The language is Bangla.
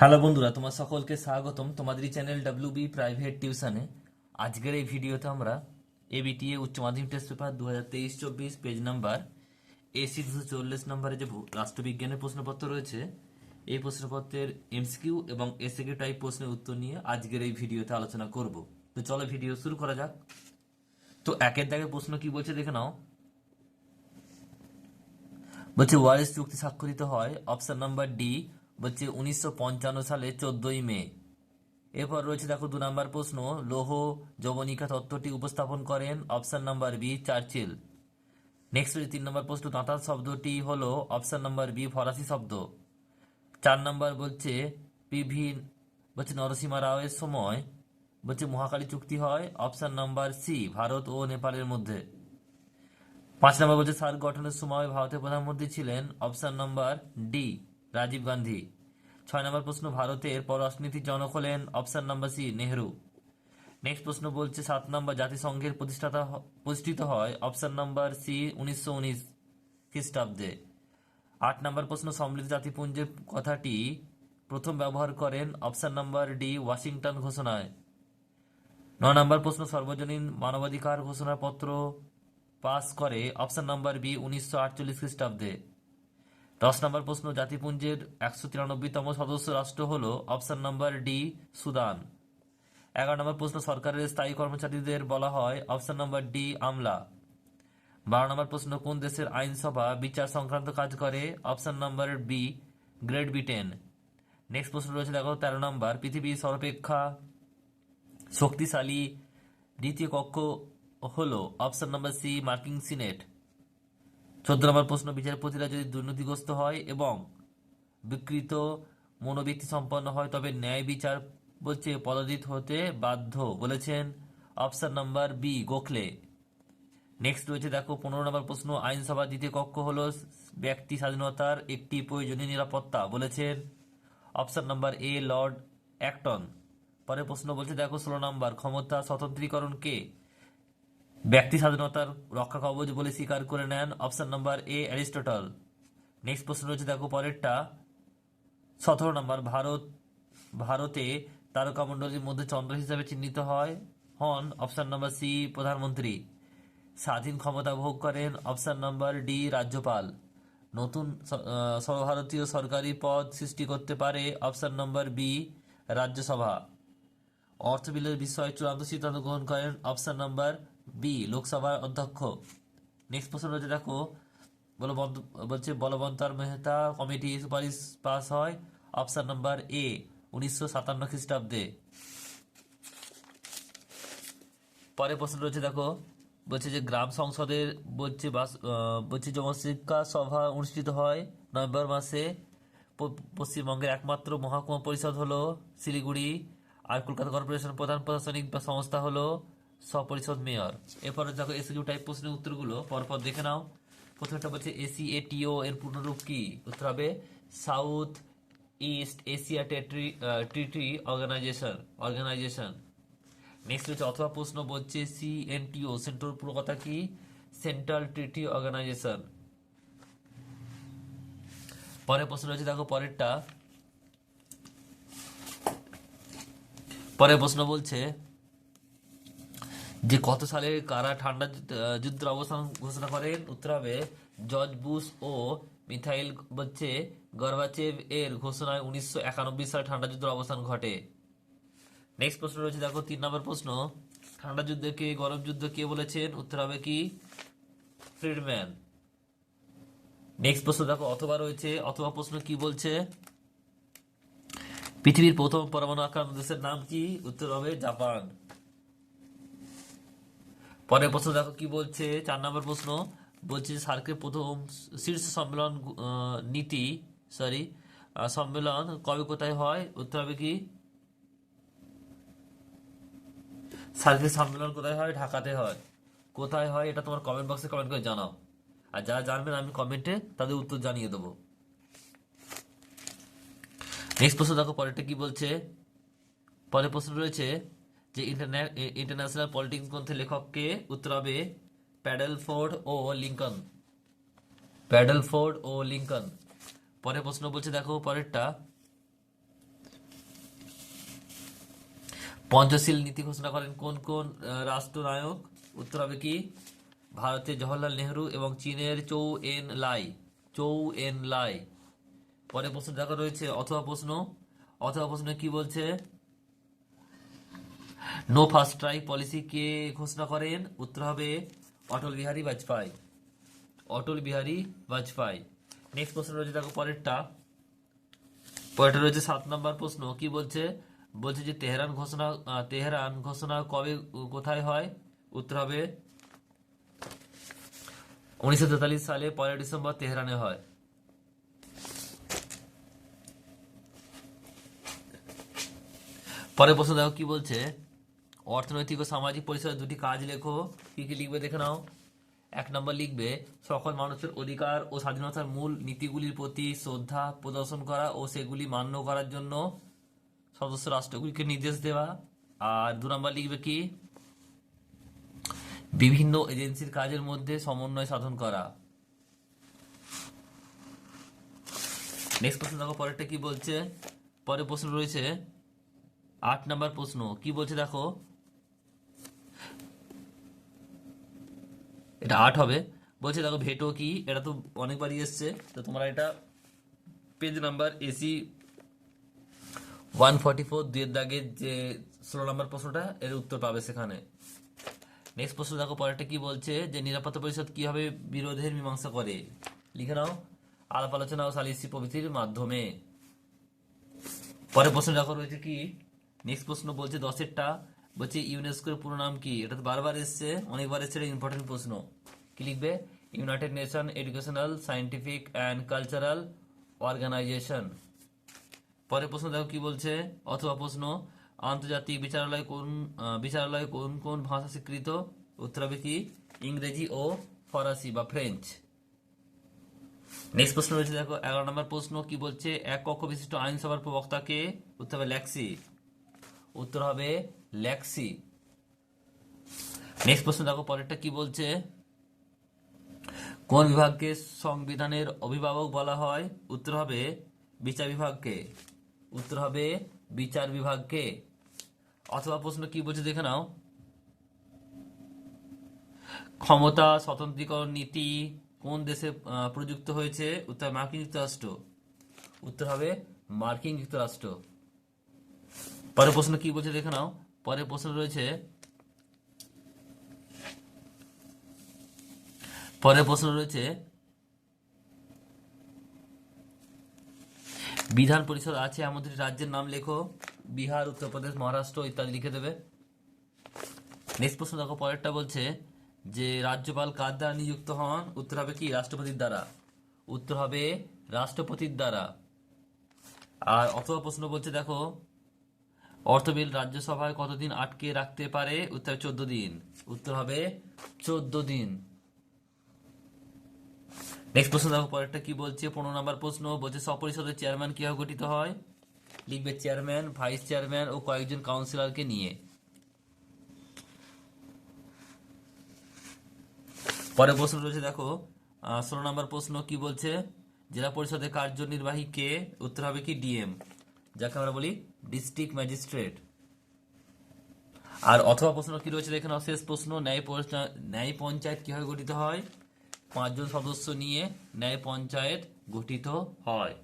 হ্যালো বন্ধুরা, তোমার সকলকে স্বাগতম। তোমাদের এই চ্যানেল ডাব্লিউ বি প্রাইভেট টিউশনে আজকের এই ভিডিওতে আমরা এবিটিএ উচ্চ মাধ্যমিক টেস্ট পেপার দু হাজার তেইশ চব্বিশ পেজ নাম্বার এসি দুশো চল্লিশ নম্বরে যে রাষ্ট্রবিজ্ঞানের প্রশ্নপত্র রয়েছে, এই প্রশ্নপত্রের এমসিকিউ এবং এসএকিউ টাইপ প্রশ্নের উত্তর নিয়ে আজকের এই ভিডিওতে আলোচনা করব। তো চলো ভিডিও শুরু করা যাক। তো একের দাগে প্রশ্ন কি বলছে দেখে নাও। বলছে ওয়ারেস চুক্তি স্বাক্ষরিত হয়? অপশন নাম্বার ডি বলছে উনিশশো পঞ্চান্ন সালে চোদ্দই মে। এরপর রয়েছে দেখো দু নম্বর প্রশ্ন, লৌহ যবনিকা তত্ত্বটি উপস্থাপন করেন option number B Churchill. Next রয়েছে তিন নম্বর প্রশ্ন, দাঁতাল শব্দটি হল অপশন নাম্বার বি ফরাসি শব্দ। চার নম্বর বলছে পিভি বলছে নরসিমা রাওয়ের সময় বলছে মহাকালী চুক্তি হয়, অপশন নাম্বার সি ভারত ও নেপালের মধ্যে। পাঁচ নম্বর বলছে সার্ক গঠনের সময় ভারতের প্রধানমন্ত্রী ছিলেন, option number D Rajiv Gandhi. ছয় নম্বর প্রশ্ন, ভারতের পররাষ্ট্রনীতির জনক হলেন option number C Nehru. Next প্রশ্ন বলছে, সাত নম্বর জাতিসংঘের প্রতিষ্ঠাতা প্রতিষ্ঠিত হয় অপশন নম্বর সি উনিশশো উনিশ খ্রিস্টাব্দে। আট নম্বর প্রশ্ন, সম্মিলিত জাতিপুঞ্জের কথাটি প্রথম ব্যবহার করেন অপশন নম্বর ডি ওয়াশিংটন ঘোষণায়। ন নম্বর প্রশ্ন, সর্বজনীন মানবাধিকার ঘোষণাপত্র পাস করে অপশন নাম্বার বি উনিশশো আটচল্লিশ খ্রিস্টাব্দে। দশ নম্বর প্রশ্ন, জাতিপুঞ্জের একশো তিরানব্বইতম সদস্য রাষ্ট্র হল অপশন নাম্বার ডি, সুদান। এগারো নম্বর প্রশ্ন, সরকারের স্থায়ী কর্মচারীদের বলা হয় অপশন নাম্বার ডি, আমলা। বারো নম্বর প্রশ্ন, কোন দেশের আইনসভা বিচার সংক্রান্ত কাজ করে? Option number B, great Britain. Next প্রশ্ন রয়েছে, দেখো, তেরো নম্বর, পৃথিবীর সর্বাপেক্ষা শক্তিশালী দ্বিতীয় কক্ষ হলো অপশন নাম্বার সি মার্কিং সিনেট। চোদ্দ নম্বর প্রশ্ন, বিচারপতিরা যদি দুর্নীতিগ্রস্ত হয় এবং বিকৃত মনোবৃত্তি সম্পন্ন হয়, তবে ন্যায় বিচার বলছে পদোন্নতি হতে বাধ্য বলেছেন option number B, Gokhale. Next রয়েছে, দেখো, পনেরো নম্বর প্রশ্ন আইনসভা দ্বিতীয় কক্ষ হল ব্যক্তি স্বাধীনতার একটি প্রয়োজনীয় নিরাপত্তা বলেছেন option number A, lord Acton. পরে প্রশ্ন বলছে, দেখো, ষোলো নম্বর, ক্ষমতা স্বতন্ত্রীকরণকে ব্যক্তি স্বাধীনতার রক্ষা কবচ বলে স্বীকার করে নেন option number A Aristotle. Next প্রশ্ন রয়েছে, দেখো পরেরটা। সতেরো নম্বর, ভারত, ভারতে তারকামণ্ডলীর মধ্যে চন্দ্র হিসাবে চিহ্নিত হয়, হন অপশন নাম্বার সি, প্রধানমন্ত্রী। স্বাধীন ক্ষমতা ভোগ করেন অপশন নাম্বার ডি, রাজ্যপাল। নতুন সর্বভারতীয় সরকারি পদ সৃষ্টি করতে পারে অপশন নাম্বার বি, রাজ্যসভা। অর্থ বিলের বিষয়ে চূড়ান্ত সিদ্ধান্ত গ্রহণ করেন অপশন নাম্বার বি লোকসভার অধ্যক্ষ। নেক্সট প্রশ্ন রয়েছে, দেখো বলবন্ত বলছে, বলবন্তর মেহতা কমিটি সুপারিশ পাস হয়। অপশন নাম্বার এ উনিশশো সাতান্ন খ্রিস্টাব্দে। পরে প্রশ্ন রয়েছে, দেখো, বলছে যে গ্রাম সংসদের বলছে বাস বলছে জনশিক্ষা সভা অনুষ্ঠিত হয় নভেম্বর মাসে। পশ্চিমবঙ্গের একমাত্র মহাকুমা পরিষদ হলো শিলিগুড়ি। আর কলকাতা কর্পোরেশন প্রধান প্রশাসনিক সংস্থা হলো স্বপরিষদ মেয়র। এরপরে দেখো এসিকিউ টাইপ প্রশ্নের উত্তরগুলো পরপর দেখে নাও। প্রথমটা বলছে এসি এটিও এর পূর্ণরূপ কি? উত্তর হবে south east Asia treaty organisation organisation next হচ্ছে অথবা প্রশ্ন বলছে সিএনটিও সেন্ট্রাল পুরো কথা কি? সেন্ট্রাল ট্রিটি অর্গানাইজেশন পরের প্রশ্ন রয়েছে, দেখো পরেরটা। পরের প্রশ্ন বলছে যে কত সালে কারা ঠান্ডা যুদ্ধের অবসান ঘোষণা করেন উত্তর হবে জর্জ বুশ ও মিথাইল বলছে গর্বাচেভ এর ঘোষণায় উনিশশো একানব্বই সালে ঠান্ডা যুদ্ধের অবসান ঘটে। নেক্সট প্রশ্ন রয়েছে, দেখো, তিন নম্বর প্রশ্ন। ঠান্ডা যুদ্ধকে গরম যুদ্ধ কে বলেছেন? উত্তর হবে কি? ফ্রিডম্যান। নেক্সট প্রশ্ন, দেখো, অথবা রয়েছে, অথবা প্রশ্ন কি বলছে? পৃথিবীর প্রথম পরমাণু আক্রান্ত দেশের নাম কি? উত্তর হবে জাপান। পরের প্রশ্ন দেখো কি বলছে? চার নম্বর প্রশ্ন বলছে সার্কের প্রথম শীর্ষ সম্মেলন নীতি সরি সম্মেলন কবে কোথায় হয়? উত্তর হবে কি? সার্কের সম্মেলন কোথায় হয়? ঢাকাতে হয়। কোথায় হয়? এটা তোমার কমেন্ট বক্সে কমেন্ট করে জানাও। আর যারা জানবেন, আমি কমেন্টে তাদের উত্তর জানিয়ে দেবো। নেক্সট প্রশ্ন দেখো, পরেরটা কি বলছে? পরের প্রশ্ন রয়েছে যে ইন্টারন্যাশনাল পলিটিক্স গ্রন্থের লেখককে উত্তর হবে প্যাডেল ফোর্ড ও লিঙ্কন প্যাডেল ফোর্ড ও লিঙ্কন পরের প্রশ্ন বলছে, দেখো পরেরটা। পঞ্চশীল নীতি ঘোষণা করেন কোন কোন রাষ্ট্রনায়ক? উত্তর হবে কি? ভারতের জওহরলাল নেহরু এবং চীনের চৌ এন লাই। চৌ এন লাই। পরে প্রশ্ন দেখা রয়েছে, অথবা প্রশ্ন। অথবা প্রশ্ন কি বলছে? নো ফার্স্ট স্ট্রাইক পলিসি কে ঘোষণা করেন? উত্তর হবে অটল বিহারী বাজপেয়ী। অটল বিহারী বাজপেয়ী। নেক্সট প্রশ্ন রয়েছে, দেখো পরেরটা। পরেরটা রয়েছে সাত নম্বর প্রশ্ন। কি বলছে? বলছে যে তেহরান ঘোষণা তেহরান ঘোষণা কবে কোথায় হয়? উত্তর হবে উনিশশো তেতাল্লিশ সালে, পয়লা ডিসেম্বর তেহরানে হয়। পরের প্রশ্ন দেখো কি বলছে? অর্থনৈতিক ও সামাজিক পরিসরের দুটি কাজ লেখো। কি কি লিখবে দেখে নাও। এক নম্বর লিখবে, সকল মানুষের অধিকার ও স্বাধীনতার মূল নীতিগুলির প্রতি শ্রদ্ধা প্রদর্শন করা ও সেগুলি মান্য করার জন্য সদস্য রাষ্ট্রগুলিকে নির্দেশ দেওয়া। আর দু নম্বর লিখবে কি? বিভিন্ন এজেন্সির কাজের মধ্যে সমন্বয় সাধন করা। নেক্সট প্রশ্ন দেখো, পরেরটা কি বলছে? পরের প্রশ্ন রয়েছে, আট নাম্বার প্রশ্ন। কি বলছে দেখো? এটা আট হবে। বলছে, দেখো, ভেটো কি? এটা তো অনেকবারই এসছে। তো তোমরা এটা page number AC one forty four দুয়ের দাগের যে ষোলো নম্বর প্রশ্নটা, এর উত্তর পাবে সেখানে। নেক্সট প্রশ্ন, দেখো, পরেরটা কি বলছে যে, নিরাপত্তা পরিষদ কীভাবে বিরোধের মীমাংসা করে? লিখে নাও। আলাপ আলোচনা ও সালিসি প্রভৃতির মাধ্যমে। পরের প্রশ্ন, দেখো, রয়েছে কি? নেক্সট প্রশ্ন বলছে, দশেরটা বলছে ইউনেস্কোর পুরো নাম কি? এটা তো বারবার এসছে, অনেকবার এসছে, এটা ইম্পর্টেন্ট প্রশ্ন। কি লিখবে? United nation educational scientific and cultural organisation পরের প্রশ্ন দেখো কি বলছে? অথবা প্রশ্ন, আন্তর্জাতিক বিচারালয় কোন বিচারালয় কোন কোন ভাষা স্বীকৃত? উত্তর হবে কি? ইংরেজি ও ফরাসি বা ফ্রেঞ্চ। নেক্সট প্রশ্ন রয়েছে দেখো, এগারো নম্বর প্রশ্ন কি বলছে? এক কক্ষ বিশিষ্ট আইনসভার প্রবক্তাকে, উত্তর হবে ল্যাক্সি। উত্তর হবে ল্যাক্সি নেক্সট প্রশ্ন দেখো, পরেরটা কি বলছে? কোন বিভাগকে সংবিধানের অভিভাবক বলা হয়? উত্তর হবে বিচার বিভাগকে। উত্তর হবে বিচার বিভাগকে। অথবা প্রশ্ন কি বলছে দেখে নাও। ক্ষমতা, স্বতন্ত্রীকরণ নীতি কোন দেশে প্রযুক্ত হয়েছে? উত্তর মার্কিন যুক্তরাষ্ট্র। উত্তর হবে মার্কিন যুক্তরাষ্ট্র। পরের প্রশ্ন কি বলছে দেখে নাও। পরের প্রশ্ন রয়েছে পরের প্রশ্ন রয়েছে, বিধান পরিষদ আছে দুটি রাজ্যের নাম লেখো, বিহার, উত্তরপ্রদেশ, মহারাষ্ট্র ইত্যাদি লিখে দেবে। নেক্সট প্রশ্ন দেখো, পরেরটা বলছে যে, রাজ্যপাল কার দ্বারা নিযুক্ত হন? উত্তর হবে কি? রাষ্ট্রপতির দ্বারা। উত্তর হবে রাষ্ট্রপতির দ্বারা। আর অথবা প্রশ্ন বলছে দেখো অর্থ বিল রাজ্যসভায় কতদিন আটকে রাখতে পারে? উত্তর, চোদ্দ দিন। উত্তর হবে চোদ্দ দিন। নেক্সট প্রশ্ন দেখো, পরেরটা কি বলছে? পনেরো নম্বর প্রশ্ন বলছে, সপরিষদের চেয়ারম্যান কীভাবে গঠিত হয়? লিখবে চেয়ারম্যান ভাইস চেয়ারম্যান ও কয়েকজন কাউন্সিলরকে নিয়ে। পরের প্রশ্ন রয়েছে, দেখো ষোলো নম্বর প্রশ্ন কি বলছে? জেলা পরিষদের কার্যনির্বাহী কে? উত্তর হবে কি ডিএম যাকে আমরা বলি ডিস্ট্রিক্ট ম্যাজিস্ট্রেট। আর অথবা প্রশ্ন কি রয়েছে দেখেন নাও শেষ প্রশ্ন, ন্যায় ন্যায় পঞ্চায়েত কীভাবে গঠিত হয়? পাঁচজন সদস্য নিয়ে ন্যায় পঞ্চায়েত গঠিত হয়।